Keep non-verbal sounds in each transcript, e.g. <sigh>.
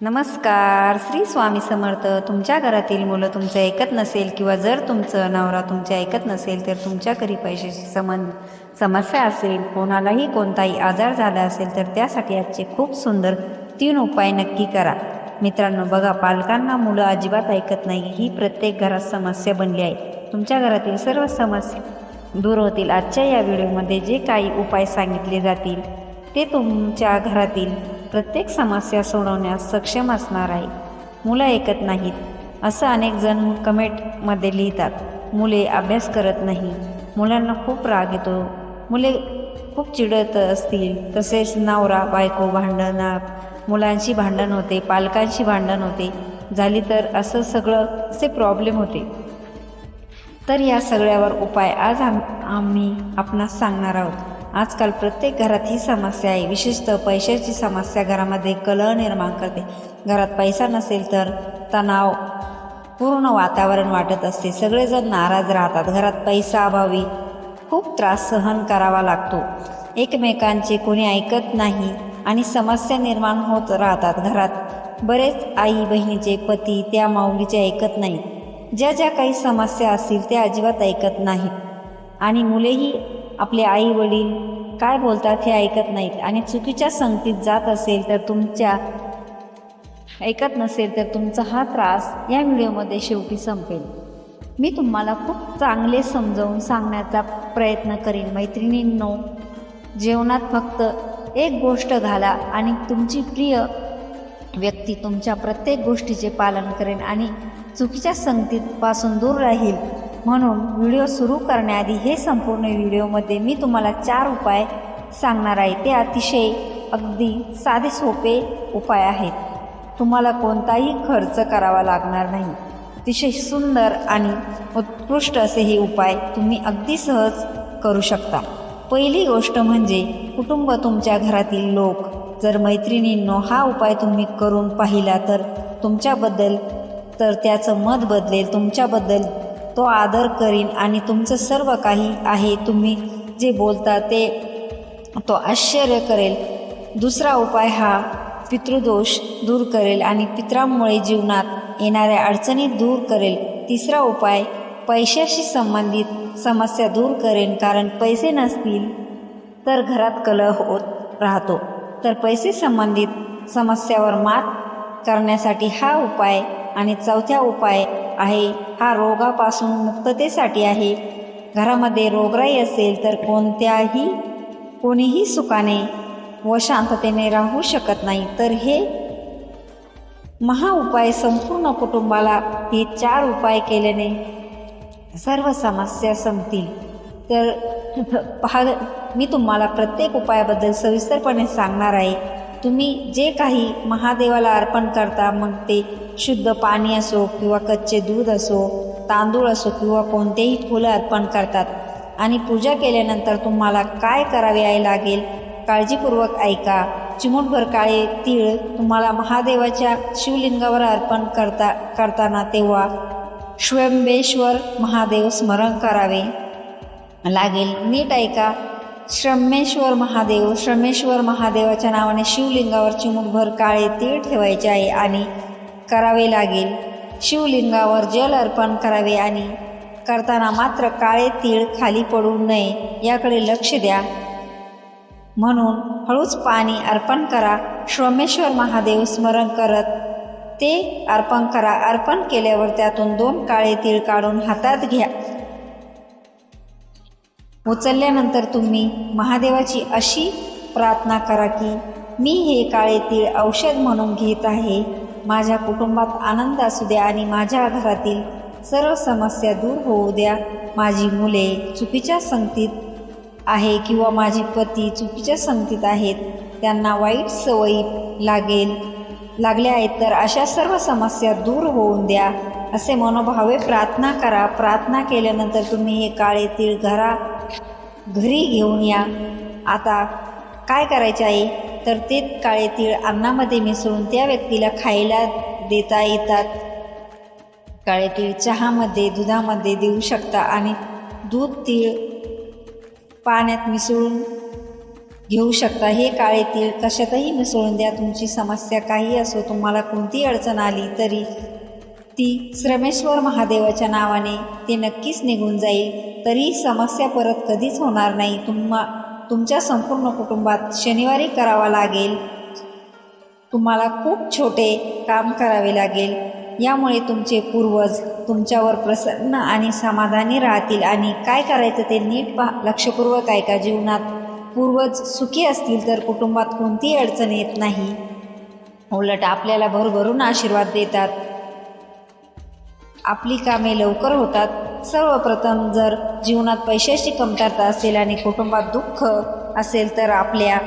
नमस्कार श्री स्वामी समर्थ. तुमच्या घरातील मुलं तुमचं ऐकत नसेल किंवा जर तुमचं नवरा तुमचे ऐकत नसेल तर तुमच्या घरी पैशाची संबंध समस्या असेल कोणालाही कोणताही आजार झाला असेल तर त्यासाठी आजचे खूप सुंदर तीन उपाय नक्की करा. मित्रांनो बघा पालकांना मुलं अजिबात ऐकत नाही. ही प्रत्येक घरात समस्या बनली आहे. तुमच्या घरातील सर्व समस्या दूर होतील. आजच्या या व्हिडिओमध्ये जे काही उपाय सांगितले जातील ते तुमच्या घरातील प्रत्येक समस्या सोडवण्यास सक्षम असणार आहे. मुलं ऐकत नाहीत असं अनेक जण कमेंटमध्ये लिहितात. मुले अभ्यास करत नाही मुलांना खूप राग येतो. मुले खूप चिडत असतील तसेच नवरा बायको भांडणार मुलांशी भांडण होते पालकांशी भांडण होते. झाली तर असं सगळं असे प्रॉब्लेम होते. तर या सगळ्यावर उपाय आज आम आम्ही आपणास सांगणार आहोत. आजकाल प्रत्येक घरात ही समस्या आहे. विशेषतः पैशाची समस्या घरामध्ये कलह निर्माण करते. घरात पैसा नसेल तर तणाव पूर्ण वातावरण वाटत असते. सगळेजण नाराज राहतात. घरात पैसा अभावी खूप त्रास सहन करावा लागतो. एकमेकांचे कोणी ऐकत नाही आणि समस्या निर्माण होत राहतात. घरात बरेच आई बहिणीचे पती त्या माऊलीचे ऐकत नाहीत. ज्या ज्या काही समस्या असतील त्या अजिबात ऐकत नाहीत. आणि मुलेही आपले आई वडील काय बोलतात हे ऐकत नाहीत आणि चुकीच्या संगतीत जात असेल तर तुमच्या ऐकत नसेल तर तुमचा हा त्रास या व्हिडिओमध्ये शेवटी संपेल. मी तुम्हाला खूप चांगले समजावून सांगण्याचा प्रयत्न करीन मैत्रिणींनो. जेवणात फक्त एक गोष्ट घाला आणि तुमची प्रिय व्यक्ती तुमच्या प्रत्येक गोष्टीचे पालन करेन आणि चुकीच्या संगतीपासून दूर राहील. म्हणून व्हिडिओ सुरू करण्याआधी हे संपूर्ण व्हिडिओमध्ये मी तुम्हाला चार उपाय सांगणार आहे. ते अतिशय अगदी साधे सोपे उपाय आहेत. तुम्हाला कोणताही खर्च करावा लागणार नाही. अतिशय सुंदर आणि उत्कृष्ट असे हे उपाय तुम्ही अगदी सहज करू शकता. पहिली गोष्ट म्हणजे कुटुंब तुमच्या घरातील लोक. जर मैत्रिणींनो हा उपाय तुम्ही करून पाहिला तर तुमच्याबद्दल तर त्याचं मत बदलेल. तुमच्याबद्दल तो आदर करीन आणि तुमचं सर्व काही आहे तुम्ही जे बोलता ते तो आश्चर्य करेल. दुसरा उपाय हा पितृदोष दूर करेल आणि पित्रांमुळे जीवनात येणाऱ्या अडचणी दूर करेल. तिसरा उपाय पैशाशी संबंधित समस्या दूर करेन कारण पैसे नसतील तर घरात कलह होत राहतो. तर पैसे संबंधित समस्यावर मात करण्यासाठी हा उपाय आणि चौथ्या उपाय आहे. हा रोगापासून मुक्ततेसाठी आहे. घरामध्ये रोगराई असेल तर कोणत्याही कोणीही सुखाने व शांततेने राहू शकत नाही. तर हे महा उपाय संपूर्ण कुटुंबाला हे चार उपाय केल्याने सर्व समस्या संपतील. तर <laughs> पहा मी तुम्हाला प्रत्येक उपायाबद्दल सविस्तरपणे सांगणार आहे. तुम्ही जे काही महादेवाला अर्पण करता मग ते शुद्ध पाणी असो किंवा कच्चे दूध असो तांदूळ असो किंवा कोणतेही फुलं अर्पण करतात. आणि पूजा केल्यानंतर तुम्हाला काय करावे आहे लागेल काळजीपूर्वक ऐका. चिमूटभर काळे तीळ तुम्हाला महादेवाच्या शिवलिंगावर अर्पण करता करताना तेव्हा श्वंबेश्वर महादेव स्मरण करावे. लागेल नीट ऐका. श्रमेश्वर महादेव श्रमेश्वर महादेवाच्या नावाने शिवलिंगावर चिमूटभर काळे तीळ ठेवायचे आहे आणि करावे लागेल. शिवलिंगावर जल अर्पण करावे आणि करताना मात्र काळे तीळ खाली पडू नये याकडे लक्ष द्या. म्हणून हळूच पाणी अर्पण करा. श्रमेश्वर महादेव स्मरण करत ते अर्पण करा. अर्पण केल्यावर त्यातून दोन काळे तीळ काढून हातात घ्या. उचलल्यानंतर तुम्ही महादेवाची अशी प्रार्थना करा की मी हे काळे तीळ औषध म्हणून घेत आहे. माझ्या कुटुंबात आनंद असू द्या आणि माझ्या घरातील सर्व समस्या दूर होऊ द्या. माझी मुले चुकीच्या संगतीत आहे किंवा माझे पती चुकीच्या संगतीत आहेत त्यांना वाईट सवयी लागेल लागल्या आहेत तर अशा सर्व समस्या दूर होऊन द्या. असे मनोभावे प्रार्थना करा. प्रार्थना केल्यानंतर तुम्ही हे काळे तीळ घरा घरी घेऊन या. आता काय करायचे आहे तर ते काळे तीळ अन्नामध्ये मिसळून त्या व्यक्तीला खायला देता येतात. काळे तीळ चहामध्ये दुधामध्ये देऊ शकता आणि दूध तीळ पाण्यात मिसळून घेऊ शकता. हे काळे तीळ कशातही मिसळून द्या. तुमची समस्या काही असो तुम्हाला कोणती अडचण आली तरी ती श्रमेश्वर महादेवाच्या नावाने ते नक्कीच निघून जाईल. तरी समस्या परत कधीच होणार नाही. तुम्हा तुमच्या संपूर्ण कुटुंबात शनिवारी करावा लागेल. तुम्हाला खूप छोटे काम करावे लागेल. यामुळे तुमचे पूर्वज तुमच्यावर प्रसन्न आणि समाधानी राहतील. आणि काय करायचं ते नीट पा लक्षपूर्वक ऐका. जीवनात पूर्वज सुखी असतील तर कुटुंबात कोणतीही अडचण येत नाही. उलट आपल्याला भरभरून आशीर्वाद देतात. आपली कामे लवकर होतात. सर्वप्रथम जर जीवनात पैशाची कमतरता असेल आणि कुटुंबात दुःख असेल तर आपल्या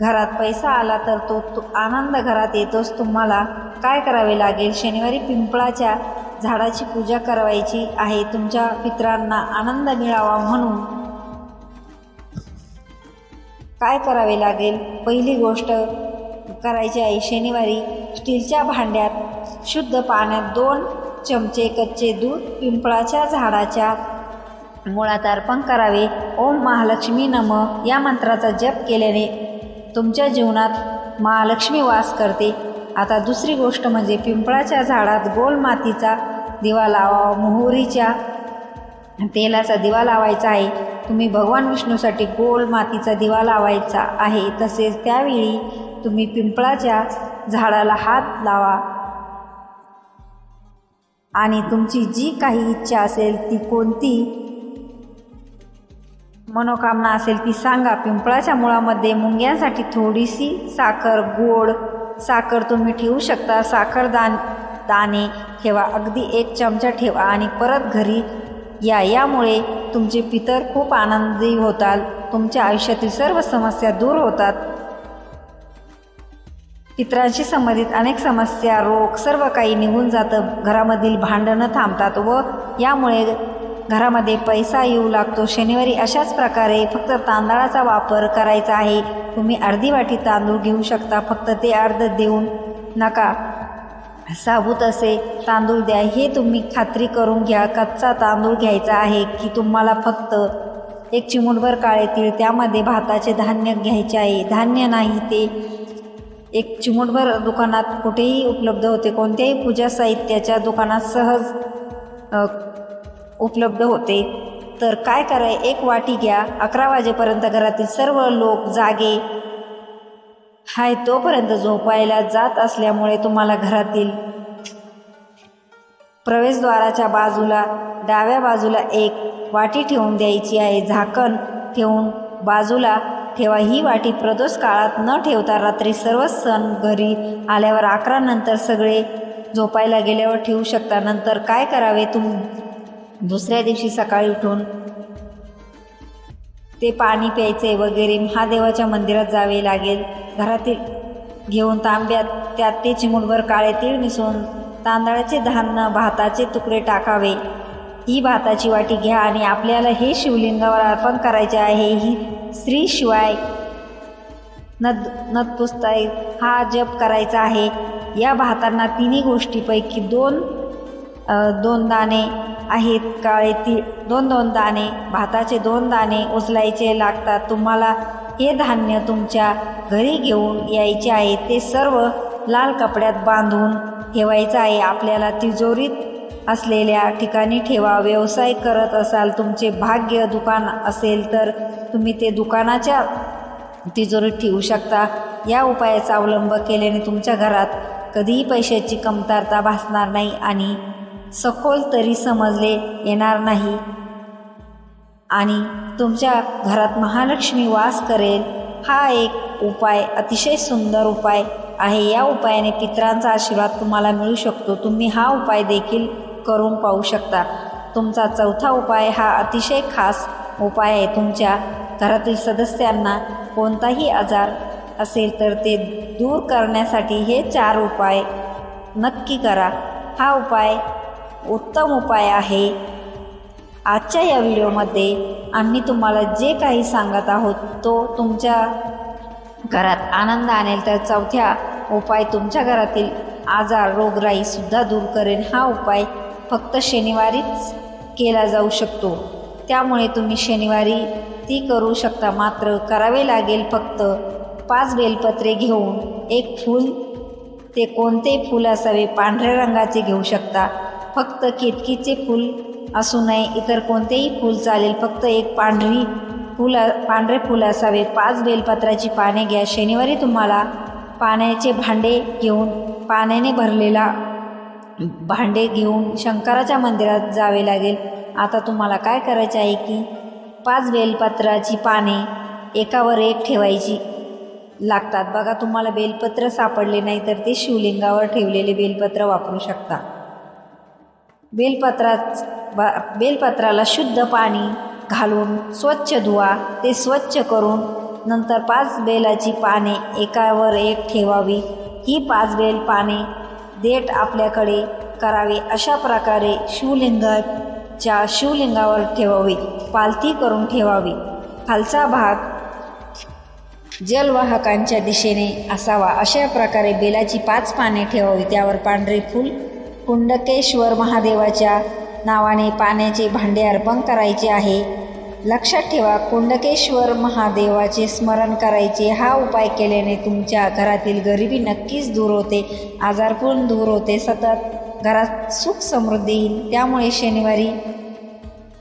घरात पैसा आला तर तो, तो आनंद घरात येतोच. तुम्हाला काय करावे लागेल? शनिवारी पिंपळाच्या झाडाची पूजा करावायची आहे. तुमच्या पित्रांना आनंद मिळावा म्हणून काय करावे लागेल? पहिली गोष्ट करायची आहे शनिवारी स्टीलच्या भांड्यात शुद्ध पाण्यात दोन चमचे कच्चे दूध पिंपळाच्या झाडाच्या मुळात अर्पण करावे. ओम महालक्ष्मी नम. या मंत्राचा जप केल्याने तुमच्या जीवनात महालक्ष्मी वास करते. आता दुसरी गोष्ट म्हणजे पिंपळाच्या झाडात गोल मातीचा दिवा लावा. मोहरीच्या तेलाचा दिवा लावायचा आहे. तुम्ही भगवान विष्णूसाठी गोल मातीचा दिवा लावायचा आहे. तसेच त्यावेळी तुम्ही पिंपळाच्या झाडाला हात लावा. आणि तुमची जी काही इच्छा असेल ती कोणती? मनोकामना असेल ती सांगा. पिंपळाच्या मुळामध्ये मुंग्यांसाठी थोडीशी साखर गोड साखर तुम्ही ठेवू शकता. साखर दान दाणे ठेवा. अगदी एक चमचा ठेवा आणि परत घरी या. यामुळे तुमचे पितर खूप आनंदी होतात. तुमच्या आयुष्यातील सर्व समस्या दूर होतात. पितरांशी संबंधित अनेक समस्या रोग सर्व काही निघून जातं. घरामधील भांडणं थांबतात व यामुळे घरामध्ये पैसा येऊ लागतो. शनिवारी अशाच प्रकारे फक्त तांदळाचा वापर करायचा आहे. तुम्ही अर्धी वाटी तांदूळ घेऊ शकता. फक्त ते अर्ध देऊन नका. साबूत असे तांदूळ द्या. हे तुम्ही खात्री करून घ्या. कच्चा तांदूळ घ्यायचा आहे की तुम्हाला फक्त एक चिमूटभर काळे तीळ त्यामध्ये भाताचे धान्य घ्यायचे आहे. धान्य नाही ते एक चिमूटभर दुकानात कुठेही उपलब्ध होते कोणत्याही पूजा साहित्याच्या दुकानात सहज उपलब्ध होते. तर काय कराय एक वाटी घ्या अकरा वाजेपर्यंत घरातील सर्व लोक जागे. हाय तोपर्यंत झोपायला जात असल्यामुळे तुम्हाला घरातील प्रवेशद्वाराच्या बाजूला डाव्या बाजूला एक वाटी ठेवून द्यायची आहे. झाकण ठेवून बाजूला ठेवा ही वाटी प्रदोष काळात न ठेवता रात्री सर्व सण घरी आल्यावर अकरा नंतर सगळे झोपायला गेल्यावर ठेवू शकता. नंतर काय करावे तुम दुसऱ्या दिवशी सकाळी उठून ते पाणी प्यायचे वगैरे. महादेवाच्या मंदिरात जावे लागेल. घरातील घेऊन तांब्यात त्यात ते चिमुटभर काळे तीळ मिसळून तांदळाचे धान्य भाताचे तुकडे टाकावे. ही भाताची वाटी घ्या आणि आपल्याला हे शिवलिंगावर अर्पण करायचे आहे. ही स्त्रीशिवाय शिवाय नद नतपुस्ताय हा जप करायचा आहे. या भातांना तिन्ही गोष्टीपैकी दोन दोन दाणे आहेत. काळे ती दोन दोन दाणे भाताचे दोन दाणे उचलायचे लागतात. तुम्हाला हे धान्य तुमच्या घरी घेऊन यायचे आहे. ते सर्व लाल कपड्यात बांधून ठेवायचं आहे. आपल्याला तिजोरीत असलेल्या ठिकाणी ठेवा. व्यवसाय करत असाल तुमचे भाग्य दुकान असेल तर तुम्ही ते दुकानाच्या तिजोरीत ठेवू शकता. या उपायाचा अवलंब केल्याने तुमच्या घरात कधीही पैशाची कमतरता भासणार नाही आणि सखोल तरी समजले येणार नाही. आणि तुमच्या घरात महालक्ष्मी वास करेल. हा एक उपाय अतिशय सुंदर उपाय आहे. या उपायाने पित्रांचा आशीर्वाद तुम्हाला मिळू शकतो. तुम्ही हा उपाय देखील करून पाहू शकता. तुमचा चौथा उपाय हा अतिशय खास उपाय आहे. तुमच्या घरातील सदस्यांना कोणताही आजार असेल तर ते दूर करण्यासाठी हे चार उपाय नक्की करा. हा उपाय उत्तम उपाय आहे. आजच्या या व्हिडिओमध्ये आम्ही तुम्हाला जे काही सांगत आहोत तो तुमच्या घरात आनंद आणेल. तर चौथ्या उपाय तुमच्या घरातील आजार रोगराईसुद्धा दूर करेल हा उपाय फक्त शनिवारीच केला जाऊ शकतो. त्यामुळे तुम्ही शनिवारी ती करू शकता. मात्र करावे लागेल फक्त पाच बेलपत्रे घेऊन एक फूल ते कोणते फूल असावे पांढऱ्या रंगाचे घेऊ शकता. फक्त केतकीचे फूल असू नये इतर कोणतेही फूल चालेल. फक्त एक पांढरी फूल पांढरे फूल असावे. पाच बेलपत्राची पाने घ्या. शनिवारी तुम्हाला पाण्याचे भांडे घेऊन पाण्याने भरलेला भांडे घेऊन शंकराच्या मंदिरात जावे लागेल. आता तुम्हाला काय करायचे आहे की पाच बेलपत्राची पाने एकावर एक ठेवायची लागतात. बघा तुम्हाला बेलपत्र सापडले नाही तर ते शिवलिंगावर ठेवलेले बेलपत्र वापरू शकता. बेलपत्रा बेलपत्राला शुद्ध पाणी घालून स्वच्छ धुवा. ते स्वच्छ करून नंतर पाच बेलाची पाने एकावर एक ठेवावी. ही पाच बेल पाने देठ आपल्याकडे करावे अशा प्रकारे शिवलिंगाच्या शिवलिंगावर ठेवावे पालथी करून ठेवावी. खालचा भाग जलवाहकांच्या दिशेने असावा. अशा प्रकारे बेलाची पाच पाने ठेवावी. त्यावर पांढरे फूल कुंडकेश्वर महादेवाच्या नावाने पाण्याचे भांडे अर्पण करायचे आहे. लक्षात ठेवा कुंडकेश्वर महादेवाचे स्मरण करायचे. हा उपाय केल्याने तुमच्या घरातील गरिबी नक्कीच दूर होते आजारपण दूर होते सतत घरात सुख समृद्धी येईल. त्यामुळे शनिवारी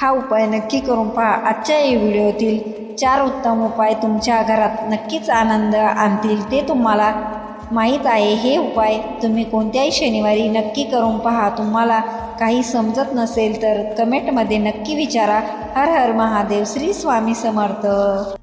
हा उपाय नक्की करून पहा. आजच्या या व्हिडिओतील चार उत्तम उपाय तुमच्या घरात नक्कीच आनंद आणतील ते तुम्हाला माहीत आहे. हे उपाय तुम्ही कोणत्याही शनिवारी नक्की करून पहा. तुम्हाला काही समजत नसेल तर कमेंटमध्ये नक्की विचारा. हर हर महादेव श्री स्वामी समर्थ.